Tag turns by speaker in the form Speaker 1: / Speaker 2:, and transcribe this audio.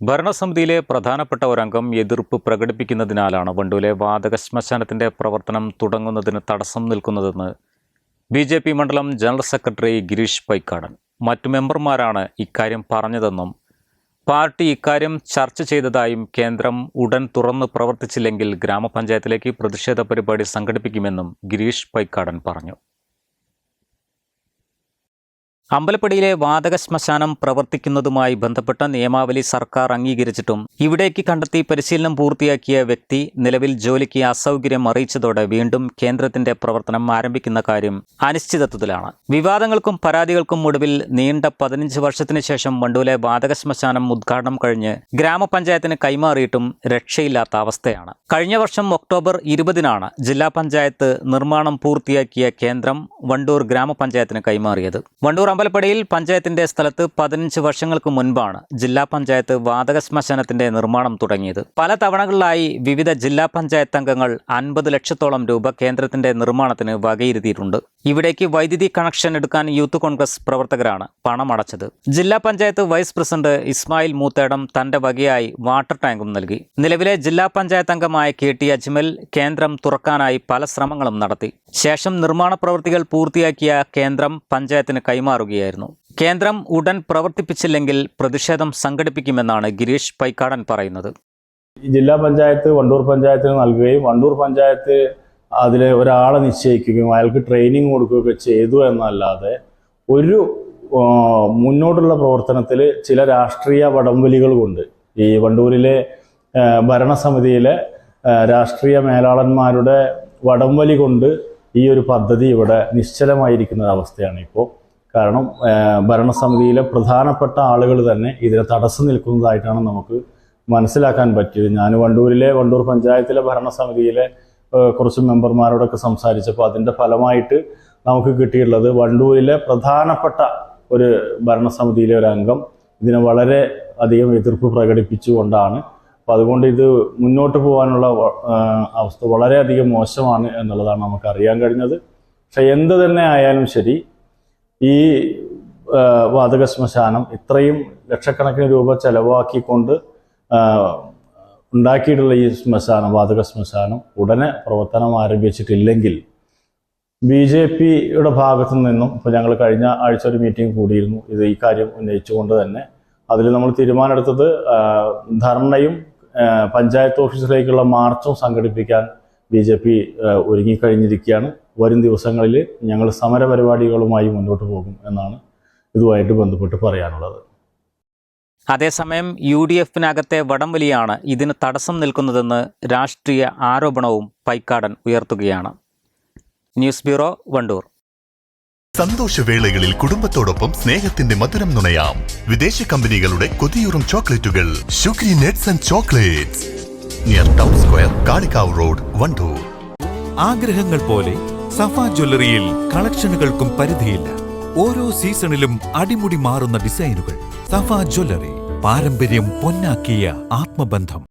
Speaker 1: ഭരണസമിതിയിലെ പ്രധാനപ്പെട്ട ഒരംഗം എതിർപ്പ് പ്രകടിപ്പിക്കുന്നതിനാലാണ് വണ്ടൂലെ വാതക ശ്മശാനത്തിന്റെ പ്രവർത്തനം തുടങ്ങുന്നതിന് തടസ്സം നിൽക്കുന്നതെന്ന് ബി ജെ പി മണ്ഡലം ജനറൽ സെക്രട്ടറി ഗിരീഷ് പൈക്കാടൻ. മറ്റു മെമ്പർമാരാണ് ഇക്കാര്യം പറഞ്ഞതെന്നും പാർട്ടി ഇക്കാര്യം ചർച്ച ചെയ്തതായും കേന്ദ്രം ഉടൻ തുറന്ന് പ്രവർത്തിച്ചില്ലെങ്കിൽ ഗ്രാമപഞ്ചായത്തിലേക്ക് പ്രതിഷേധ പരിപാടി സംഘടിപ്പിക്കുമെന്നും ഗിരീഷ് പൈക്കാടൻ പറഞ്ഞു. അമ്പലപ്പടിയിലെ വാതക ശ്മശാനം പ്രവർത്തിക്കുന്നതുമായി ബന്ധപ്പെട്ട നിയമാവലി സർക്കാർ അംഗീകരിച്ചിട്ടും ഇവിടേക്ക് കണ്ടെത്തി പരിശീലനം പൂർത്തിയാക്കിയ വ്യക്തി നിലവിൽ ജോലിക്ക് അസൗകര്യം അറിയിച്ചതോടെ വീണ്ടും കേന്ദ്രത്തിന്റെ പ്രവർത്തനം ആരംഭിക്കുന്ന കാര്യം അനിശ്ചിതത്വത്തിലാണ്. വിവാദങ്ങൾക്കും പരാതികൾക്കും ഒടുവിൽ നീണ്ട പതിനഞ്ച് വർഷത്തിന് ശേഷം വണ്ടൂലെ വാതക ശ്മശാനം ഉദ്ഘാടനം കഴിഞ്ഞ് ഗ്രാമപഞ്ചായത്തിന് കൈമാറിയിട്ടും രക്ഷയില്ലാത്ത അവസ്ഥയാണ്. കഴിഞ്ഞ വർഷം ഒക്ടോബർ ഇരുപതിനാണ് ജില്ലാ പഞ്ചായത്ത് നിർമ്മാണം പൂർത്തിയാക്കിയ കേന്ദ്രം വണ്ടൂർ ഗ്രാമപഞ്ചായത്തിന് കൈമാറിയത്. വണ്ടൂർ അമ്പലപ്പടിയിൽ പഞ്ചായത്തിന്റെ സ്ഥലത്ത് പതിനഞ്ച് വർഷങ്ങൾക്ക് മുൻപാണ് ജില്ലാ പഞ്ചായത്ത് വാതക ശ്മശാനത്തിന്റെ നിർമ്മാണം തുടങ്ങിയത്. പല തവണകളിലായി വിവിധ ജില്ലാ പഞ്ചായത്ത് അംഗങ്ങൾ അൻപത് ലക്ഷത്തോളം രൂപ കേന്ദ്രത്തിന്റെ നിർമ്മാണത്തിന് വകയിരുത്തിയിട്ടുണ്ട്. ഇവിടേക്ക് വൈദ്യുതി കണക്ഷൻ എടുക്കാൻ യൂത്ത് കോൺഗ്രസ് പ്രവർത്തകരാണ് പണമടച്ചത് ജില്ലാ പഞ്ചായത്ത് വൈസ് പ്രസിഡന്റ് ഇസ്മായിൽ മൂത്തേടം തന്റെ വകയായി വാട്ടർ ടാങ്കും നൽകി. നിലവിലെ ജില്ലാ പഞ്ചായത്ത് അംഗമായ കെ ടി അജ്മൽ കേന്ദ്രം തുറക്കാനായി പല ശ്രമങ്ങളും നടത്തി. ശേഷം നിർമ്മാണ പ്രവൃത്തികൾ പൂർത്തിയാക്കിയ കേന്ദ്രം പഞ്ചായത്തിന് കൈമാറുകയായിരുന്നു. കേന്ദ്രം ഉടൻ പ്രവർത്തിപ്പിച്ചില്ലെങ്കിൽ പ്രതിഷേധം സംഘടിപ്പിക്കുമെന്നാണ് ഗിരീഷ് പൈക്കാടൻ പറയുന്നത്.
Speaker 2: ജില്ലാ പഞ്ചായത്ത് വണ്ടൂർ പഞ്ചായത്തിന് നൽകുകയും വണ്ടൂർ പഞ്ചായത്ത് അതിൽ ഒരാളെ നിശ്ചയിക്കുകയും അയാൾക്ക് ട്രെയിനിങ് കൊടുക്കുകയൊക്കെ ചെയ്തു എന്നല്ലാതെ ഒരു മുന്നോട്ടുള്ള പ്രവർത്തനത്തിൽ ചില രാഷ്ട്രീയ വടംവലികൾ കൊണ്ട് ഈ വണ്ടൂരിലെ ഭരണസമിതിയിലെ രാഷ്ട്രീയ മേലാളന്മാരുടെ വടംവലി കൊണ്ട് ഈ ഒരു പദ്ധതി ഇവിടെ നിശ്ചലമായിരിക്കുന്ന അവസ്ഥയാണ് ഇപ്പോൾ കാരണം ഭരണസമിതിയിലെ പ്രധാനപ്പെട്ട ആളുകൾ തന്നെ ഇതിനെ തടസ്സം നിൽക്കുന്നതായിട്ടാണ് നമുക്ക് മനസ്സിലാക്കാൻ പറ്റിയത്. ഞാൻ വണ്ടൂരിലെ വണ്ടൂർ പഞ്ചായത്തിലെ ഭരണസമിതിയിലെ കുറച്ച് മെമ്പർമാരോടൊക്കെ സംസാരിച്ചപ്പോൾ അതിന്റെ ഫലമായിട്ട് നമുക്ക് കിട്ടിയിട്ടുള്ളത് വണ്ടൂരിലെ പ്രധാനപ്പെട്ട ഒരു ഭരണസമിതിയിലെ ഒരു അംഗം. ഇതിനെ വളരെ അധികം എതിർപ്പ് പ്രകടിപ്പിച്ചുകൊണ്ടാണ്. അപ്പം അതുകൊണ്ട് ഇത് മുന്നോട്ട് പോകാനുള്ള അവസ്ഥ വളരെയധികം മോശമാണ് എന്നുള്ളതാണ് നമുക്ക് അറിയാൻ കഴിഞ്ഞത്. പക്ഷെ എന്ത് തന്നെ ആയാലും ശരി ഈ വാതക ശ്മശാനം ഇത്രയും ലക്ഷക്കണക്കിന് രൂപ ചെലവാക്കിക്കൊണ്ട് ഉണ്ടാക്കിയിട്ടുള്ള ഈ ശ്മശാനം വാതക ശ്മശാനം ഉടനെ പ്രവർത്തനം ആരംഭിച്ചിട്ടില്ലെങ്കിൽ ബി ജെ പിയുടെ ഭാഗത്തു നിന്നും ഇപ്പോൾ ഞങ്ങൾ കഴിഞ്ഞ ആഴ്ച ഒരു മീറ്റിംഗ് കൂടിയിരുന്നു. ഇത് ഈ കാര്യം ഉന്നയിച്ചുകൊണ്ട് തന്നെ അതിൽ നമ്മൾ തീരുമാനമെടുത്തത് ധർണയും പഞ്ചായത്ത് ഓഫീസിലേക്കുള്ള മാർച്ചും സംഘടിപ്പിക്കാൻ ബി ജെ പി ഒരുങ്ങിക്കഴിഞ്ഞിരിക്കുകയാണ്. വരും ദിവസങ്ങളിൽ ഞങ്ങൾ സമരപരിപാടികളുമായി മുന്നോട്ട് പോകും എന്നാണ് ഇതുമായിട്ട് ബന്ധപ്പെട്ട് പറയാനുള്ളത്.
Speaker 1: അതേസമയം യു ഡി എഫിനകത്തെ വടംവലിയാണ് ഇതിന് തടസ്സം നിൽക്കുന്നതെന്ന് രാഷ്ട്രീയ ആരോപണവും പൈക്കാടൻ ഉയർത്തുകയാണ്. News bureau Wandoor.
Speaker 3: സന്തോഷവേളകളിൽ കുടുംബത്തോടൊപ്പം സ്നേഹത്തിന്റെ മധുരം നുണയാം. വിദേശ കമ്പനികളുടെ കൊതിയൂറും ചോക്ലേറ്റുകൾ. Sugary nuts and chocolates. Near town square Kalikavu road Wandoor.
Speaker 4: ആഗ്രഹങ്ങൾ പോലെ സഫ ജ്വല്ലറിയിൽ കളക്ഷനുകൾക്കും പരിധിയില്ല. ഓരോ സീസണിലും അടിമുടി മാറുന്ന ഡിസൈനുകൾ. സഫ ജ്വല്ലറി പാരമ്പര്യം പൊന്നാക്കിയ ആത്മബന്ധം.